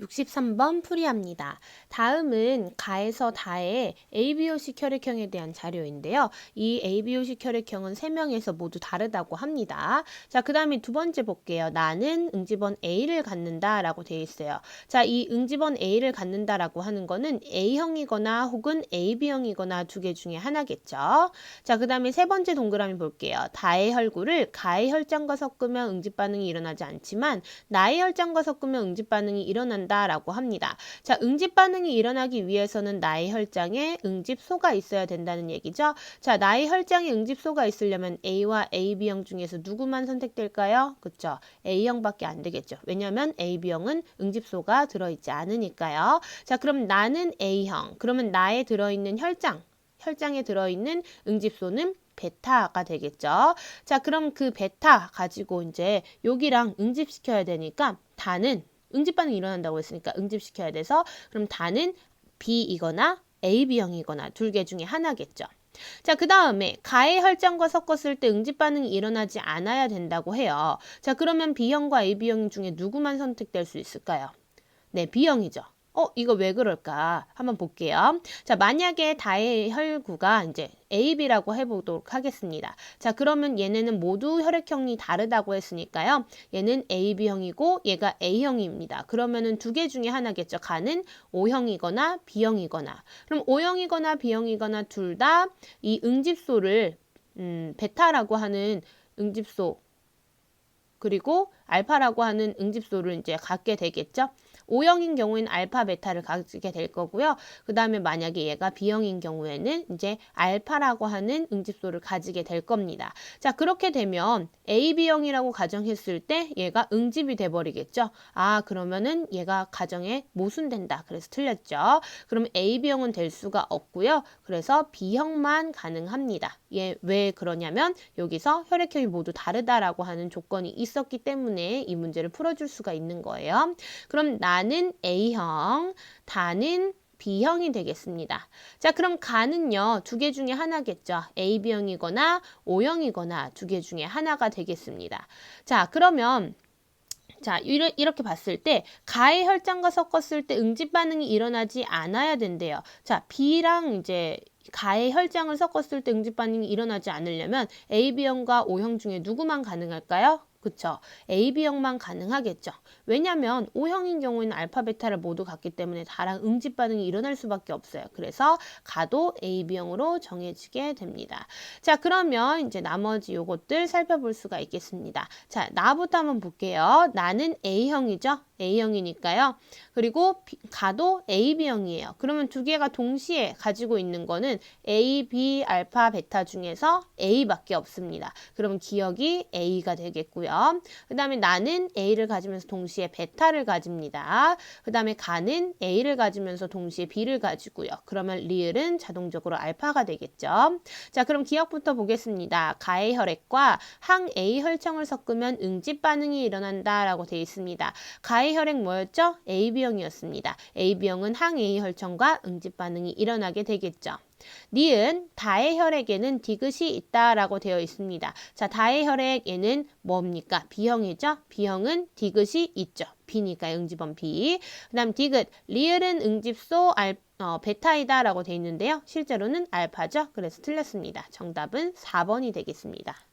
63번 풀이합니다. 다음은 가에서 다의 ABO식 혈액형에 대한 자료인데요. 이 ABO식 혈액형은 3명에서 모두 다르다고 합니다. 자, 그 다음에 두 번째 볼게요. 나는 응집원 A를 갖는다 라고 되어 있어요. 자, 이 응집원 A를 갖는다 라고 하는 거는 A형이거나 혹은 AB형이거나 두 개 중에 하나겠죠. 자, 그 다음에 세 번째 동그라미 볼게요. 다의 혈구를 가의 혈장과 섞으면 응집 반응이 일어나지 않지만 나의 혈장과 섞으면 응집 반응이 일어난다 된다라고 합니다. 자, 응집 반응이 일어나기 위해서는 나의 혈장에 응집소가 있어야 된다는 얘기죠. 자, 나의 혈장에 응집소가 있으려면 A와 AB형 중에서 누구만 선택될까요? 그쵸? A형밖에 안 되겠죠. 왜냐하면 AB형은 응집소가 들어있지 않으니까요. 자, 그럼 나는 A형. 그러면 나에 들어있는 혈장, 혈장에 들어있는 응집소는 베타가 되겠죠. 자, 그럼 그 베타 가지고 이제 여기랑 응집시켜야 되니까 다는 응집 반응이 일어난다고 했으니까 응집시켜야 돼서 그럼 다는 B이거나 AB형이거나 둘 개 중에 하나겠죠. 자, 그 다음에 가의 혈장과 섞었을 때 응집 반응이 일어나지 않아야 된다고 해요. 자, 그러면 B형과 AB형 중에 누구만 선택될 수 있을까요? 네, B형이죠. 어, 이거 왜 그럴까? 한번 볼게요. 자, 만약에 다의 혈구가 이제 AB라고 해보도록 하겠습니다. 자, 그러면 얘네는 모두 혈액형이 다르다고 했으니까요. 얘는 AB형이고 얘가 A형입니다. 그러면은 두 개 중에 하나겠죠. 가는 O형이거나 B형이거나. 그럼 O형이거나 B형이거나 둘 다 이 응집소를 음, 베타라고 하는 응집소 그리고 알파라고 하는 응집소를 이제 갖게 되겠죠. O형인 경우에는 알파, 베타를 가지게 될 거고요. 그 다음에 만약에 얘가 B형인 경우에는 이제 알파라고 하는 응집소를 가지게 될 겁니다. 자, 그렇게 되면 AB형이라고 가정했을 때 얘가 응집이 돼버리겠죠. 아, 그러면은 얘가 가정에 모순된다. 그래서 틀렸죠. 그럼 AB형은 될 수가 없고요. 그래서 B형만 가능합니다. 얘 왜 그러냐면 여기서 혈액형이 모두 다르다라고 하는 조건이 있었기 때문에 이 문제를 풀어줄 수가 있는 거예요. 그럼 나는 A형, 다는 B형이 되겠습니다. 자, 그럼 가는요, 두 개 중에 하나겠죠. AB형이거나 O형이거나 두 개 중에 하나가 되겠습니다. 자, 그러면 자, 이렇게 봤을 때 가의 혈장과 섞었을 때 응집 반응이 일어나지 않아야 된대요. 자, B랑 이제 가의 혈장을 섞었을 때 응집 반응이 일어나지 않으려면 AB형과 O형 중에 누구만 가능할까요? 그쵸? AB형만 가능하겠죠. 왜냐면 O형인 경우에는 알파, 베타를 모두 갖기 때문에 다랑 응집 반응이 일어날 수밖에 없어요. 그래서 가도 AB형으로 정해지게 됩니다. 자, 그러면 이제 나머지 요것들 살펴볼 수가 있겠습니다. 자, 나부터 한번 볼게요. 나는 A형이죠? A형이니까요. 그리고 가도 AB형이에요. 그러면 두 개가 동시에 가지고 있는 거는 A, B, 알파, 베타 중에서 A밖에 없습니다. 그러면 기억이 A가 되겠고요. 그 다음에 나는 A를 가지면서 동시에 베타를 가집니다. 그 다음에 가는 A를 가지면서 동시에 B를 가지고요. 그러면 리을은 자동적으로 알파가 되겠죠. 자, 그럼 기억부터 보겠습니다. 가의 혈액과 항 A 혈청을 섞으면 응집 반응이 일어난다라고 되어 있습니다. 가의 나의 혈액 뭐였죠? AB형이었습니다. AB형은 항A 혈청과 응집 반응이 일어나게 되겠죠. 니은 다의 혈액에는 디귿이 있다라고 되어 있습니다. 자, 다의 혈액에는 뭡니까? B형이죠? B형은 디귿이 있죠. B니까 응집원 B. 그 다음 디귿, 리을은 응집소 알, 어, 베타이다라고 되어 있는데요. 실제로는 알파죠. 그래서 틀렸습니다. 정답은 4번이 되겠습니다.